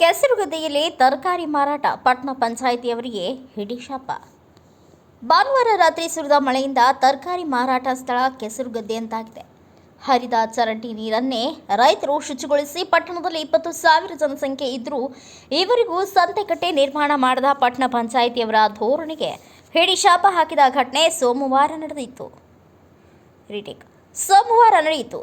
ಕೆಸರುಗದ್ದೆಯಲ್ಲಿ ತರಕಾರಿ ಮಾರಾಟ ಪಟ್ಟಣ ಪಂಚಾಯಿತಿಯವರಿಗೆ ಹಿಡಿಶಾಪ ಭಾನುವಾರ ರಾತ್ರಿ ಸುರಿದ ಮಳೆಯಿಂದ ತರಕಾರಿ ಮಾರಾಟ ಸ್ಥಳ ಕೆಸರುಗದ್ದೆಯಂತಾಗಿದೆ ಹರಿದ ಚರಂಡಿ ನೀರನ್ನೇ ರೈತರು ಶುಚಿಗೊಳಿಸಿ ಪಟ್ಟಣದಲ್ಲಿ ಇಪ್ಪತ್ತು ಸಾವಿರ ಜನಸಂಖ್ಯೆ ಇದ್ದರೂ ಇವರಿಗೂ ಸಂತೆಕಟ್ಟೆ ನಿರ್ಮಾಣ ಮಾಡದ ಪಟ್ಟಣ ಪಂಚಾಯಿತಿಯವರ ಧೋರಣೆಗೆ ಹಿಡಿಶಾಪ ಹಾಕಿದ ಘಟನೆ ಸೋಮವಾರ ನಡೆದಿತ್ತು. ಸೋಮವಾರ ನಡೆಯಿತು.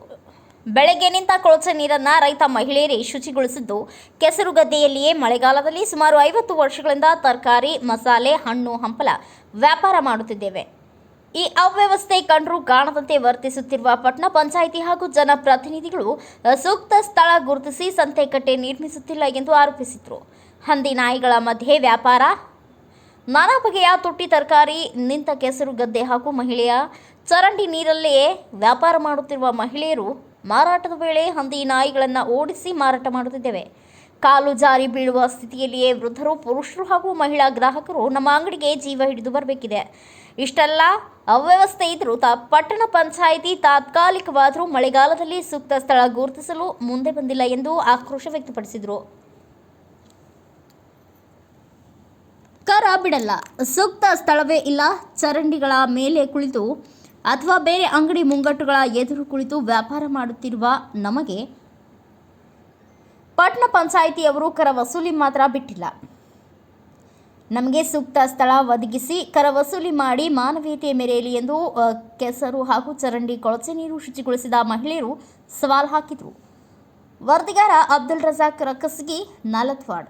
ಬೆಳಗ್ಗೆ ನಿಂತ ಕೊಳಚೆ ನೀರನ್ನ ರೈತ ಮಹಿಳೆಯರೇ ಶುಚಿಗೊಳಿಸಿದ್ದು. ಕೆಸರುಗದ್ದೆಯಲ್ಲಿಯೇ ಮಳೆಗಾಲದಲ್ಲಿ ಸುಮಾರು ಐವತ್ತು ವರ್ಷಗಳಿಂದ ತರಕಾರಿ, ಮಸಾಲೆ, ಹಣ್ಣು, ಹಂಪಲ ವ್ಯಾಪಾರ ಮಾಡುತ್ತಿದ್ದೇವೆ. ಈ ಅವ್ಯವಸ್ಥೆ ಕಂಡರೂ ಕಾಣದಂತೆ ವರ್ತಿಸುತ್ತಿರುವ ಪಟ್ಟಣ ಪಂಚಾಯಿತಿ ಹಾಗೂ ಜನಪ್ರತಿನಿಧಿಗಳು ಸೂಕ್ತ ಸ್ಥಳ ಗುರುತಿಸಿ ಸಂತೆಕಟ್ಟೆ ನಿರ್ಮಿಸುತ್ತಿಲ್ಲ ಎಂದು ಆರೋಪಿಸಿದರು. ಹಂದಿ ನಾಯಿಗಳ ಮಧ್ಯೆ ವ್ಯಾಪಾರ. ನಾನಾ ಬಗೆಯ ತುಟ್ಟಿ ತರಕಾರಿ, ನಿಂತ ಕೆಸರು ಗದ್ದೆ ಹಾಗೂ ಮಹಿಳೆಯ ಚರಂಡಿ ನೀರಲ್ಲೇ ವ್ಯಾಪಾರ ಮಾಡುತ್ತಿರುವ ಮಹಿಳೆಯರು ಮಾರಾಟದ ವೇಳೆ ಹಂದಿ ನಾಯಿಗಳನ್ನು ಓಡಿಸಿ ಮಾರಾಟ ಮಾಡುತ್ತಿದ್ದೇವೆ. ಕಾಲು ಜಾರಿ ಬೀಳುವ ಸ್ಥಿತಿಯಲ್ಲಿಯೇ ವೃದ್ಧರು, ಪುರುಷರು ಹಾಗೂ ಮಹಿಳಾ ಗ್ರಾಹಕರು ನಮ್ಮ ಅಂಗಡಿಗೆ ಜೀವ ಹಿಡಿದು ಬರಬೇಕಿದೆ. ಇಷ್ಟೆಲ್ಲ ಅವ್ಯವಸ್ಥೆ ಇದ್ದರೂ ತಾ, ಪಟ್ಟಣ ಪಂಚಾಯಿತಿ ತಾತ್ಕಾಲಿಕವಾದರೂ ಮಳೆಗಾಲದಲ್ಲಿ ಸೂಕ್ತ ಸ್ಥಳ ಗುರುತಿಸಲು ಮುಂದೆ ಬಂದಿಲ್ಲ ಎಂದು ಆಕ್ರೋಶ ವ್ಯಕ್ತಪಡಿಸಿದರು. ಕರ ಬಿಡಲ್ಲ. ಸೂಕ್ತ ಸ್ಥಳವೇ ಇಲ್ಲ. ಚರಂಡಿಗಳ ಮೇಲೆ ಕುಳಿತು ಅಥವಾ ಬೇರೆ ಅಂಗಡಿ ಮುಂಗಟ್ಟುಗಳ ಎದುರು ಕುಳಿತು ವ್ಯಾಪಾರ ಮಾಡುತ್ತಿರುವ ನಮಗೆ ಪಟ್ಟಣ ಪಂಚಾಯಿತಿಯವರು ಕರ ವಸೂಲಿ ಮಾತ್ರ ಬಿಟ್ಟಿಲ್ಲ. ನಮಗೆ ಸೂಕ್ತ ಸ್ಥಳ ಒದಗಿಸಿ ಕರ ವಸೂಲಿ ಮಾಡಿ ಮಾನವೀಯತೆ ಮೆರೆಯಲಿ ಎಂದು ಕೆಸರು ಹಾಗೂ ಚರಂಡಿ ಕೊಳಚೆ ನೀರು ಶುಚಿಗೊಳಿಸಿದ ಮಹಿಳೆಯರು ಸವಾಲು ಹಾಕಿದರು. ವರದಿಗಾರ ಅಬ್ದುಲ್ ರಜಾಕ್ ರಕಸ್ಗಿ ನಾಲತ್ವಾಡ್.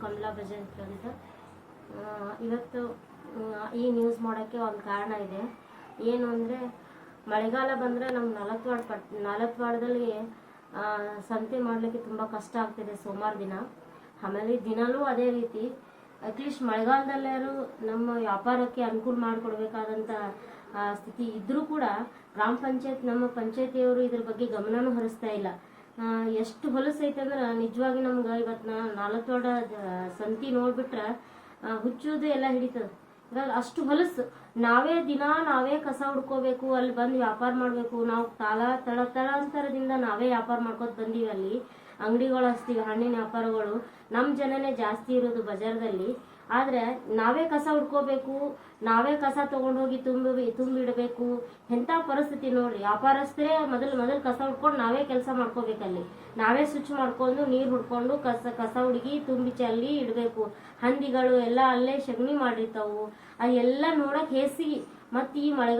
ಕಮಲಾ ಅಂತ. ಇವತ್ತು ಈ ನ್ಯೂಸ್ ಮಾಡೋಕ್ಕೆ ಒಂದು ಕಾರಣ ಇದೆ. ಏನು ಅಂದರೆ ಮಳೆಗಾಲ ಬಂದರೆ ನಮ್ಮ ನಲತ್ವಾಡ ಪಟ್ ನಾಲ್ಕು ಆ, ಸಂತೆ ಮಾಡಲಿಕ್ಕೆ ತುಂಬ ಕಷ್ಟ ಆಗ್ತಿದೆ ಸೋಮವಾರ ದಿನ. ಆಮೇಲೆ ದಿನಾಲೂ ಅದೇ ರೀತಿ ಅಟ್ಲೀಸ್ಟ್ ಮಳೆಗಾಲದಲ್ಲಾರು ನಮ್ಮ ವ್ಯಾಪಾರಕ್ಕೆ ಅನುಕೂಲ ಮಾಡಿಕೊಡ್ಬೇಕಾದಂಥ ಸ್ಥಿತಿ ಇದ್ದರೂ ಕೂಡ ಗ್ರಾಮ ಪಂಚಾಯತ್, ನಮ್ಮ ಪಂಚಾಯತಿಯವರು ಇದ್ರ ಬಗ್ಗೆ ಗಮನನೂ ಹರಿಸ್ತಾ ಇಲ್ಲ. ಎಷ್ಟು ಹೊಲಸೈತೆ ಅಂದ್ರೆ ನಿಜವಾಗಿ ನಮ್ಗೆ ಇವತ್ತು ನಾ ಸಂತಿ ನೋಡ್ಬಿಟ್ರೆ ಹುಚ್ಚುದು ಎಲ್ಲ ಹಿಡಿತದ. ಇವಾಗ ಅಷ್ಟು ಹೊಲಸು. ನಾವೇ ದಿನ ನಾವೇ ಕಸ ಹುಡ್ಕೋಬೇಕು, ಅಲ್ಲಿ ಬಂದು ವ್ಯಾಪಾರ ಮಾಡಬೇಕು. ನಾವು ತಾಳ, ತಳ ತಳಾಂತರದಿಂದ ನಾವೇ ವ್ಯಾಪಾರ ಮಾಡ್ಕೊತ ಬಂದೀವಿ ಅಲ್ಲಿ. ಅಂಗಡಿಗಳು ಹಚ್ತೀವಿ ಹಣ್ಣಿನ ವ್ಯಾಪಾರಗಳು ನಮ್ಮ ಜನನೇ ಜಾಸ್ತಿ ಇರೋದು ಬಜಾರ್ದಲ್ಲಿ. ಆದ್ರೆ ನಾವೇ ಕಸ ಹುಡ್ಕೋಬೇಕು, ನಾವೇ ಕಸ ತಗೊಂಡೋಗಿ ತುಂಬಿ ತುಂಬಿಡಬೇಕು ಎಂಥ ಪರಿಸ್ಥಿತಿ ನೋಡಿ ವ್ಯಾಪಾರಸ್ಥರೇ ಮೊದಲು ಮೊದಲು ಕಸ ಹುಡ್ಕೊಂಡು ನಾವೇ ಕೆಲಸ ಮಾಡ್ಕೋಬೇಕಲ್ಲಿ ನಾವೇ ಸ್ವಿಚ್ ಮಾಡ್ಕೊಂಡು ನೀರು ಹುಡ್ಕೊಂಡು ಕಸ ಕಸ ಹುಡುಗಿ ತುಂಬಿ ಚಲ್ಲಿ ಇಡಬೇಕು. ಹಂದಿಗಳು ಎಲ್ಲ ಅಲ್ಲೇ ಸಗಣಿ ಮಾಡಿರ್ತಾವು. ಅದೆಲ್ಲ ನೋಡಕ್ಕೆ ಹೇಸಿಗೆ. ಮತ್ತು ಈ ಮಳೆ